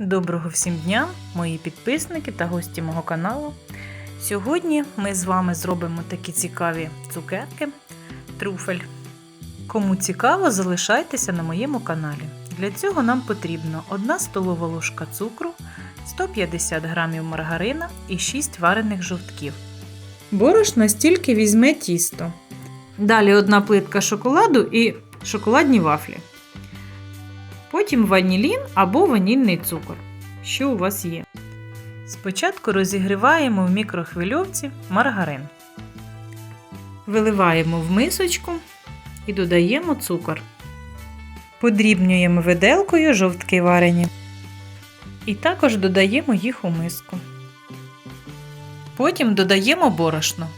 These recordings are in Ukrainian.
Доброго всім дня, мої підписники та гості мого каналу. Сьогодні ми з вами зробимо такі цікаві цукерки трюфель. Кому цікаво, залишайтеся на моєму каналі. Для цього нам потрібно 1 столова ложка цукру, 150 г маргарина і 6 варених жовтків. Борошно стільки візьме тісто. Далі одна плитка шоколаду і шоколадні вафлі. Потім ванілін або ванільний цукор, що у вас є. Спочатку розігріваємо в мікрохвильовці маргарин. Виливаємо в мисочку і додаємо цукор. Подрібнюємо виделкою жовтки варені. І також додаємо їх у миску. Потім додаємо борошно.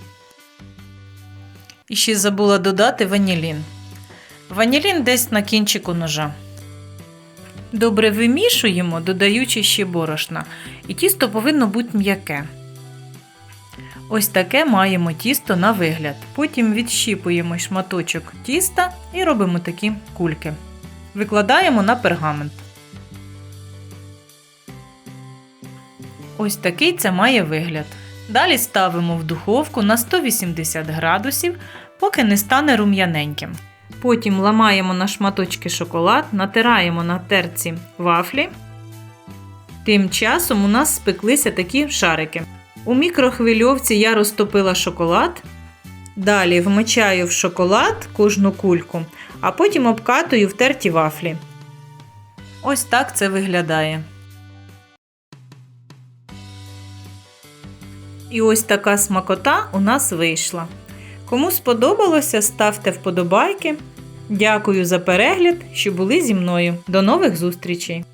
І ще забула додати ванілін. Ванілін десь на кінчику ножа. Добре вимішуємо, додаючи ще борошна, і тісто повинно бути м'яке. Ось таке маємо тісто на вигляд. Потім відщіпуємо шматочок тіста і робимо такі кульки. Викладаємо на пергамент. Ось такий це має вигляд. Далі ставимо в духовку на 180 градусів, поки не стане рум'яненьким. Потім ламаємо на шматочки шоколад, натираємо на терці вафлі. Тим часом у нас спеклися такі шарики. У мікрохвильовці я розтопила шоколад. Далі вмочаю в шоколад кожну кульку, а потім обкатую в терті вафлі. Ось так це виглядає. І ось така смакота у нас вийшла. Кому сподобалося, ставте вподобайки. Дякую за перегляд, що були зі мною. До нових зустрічей!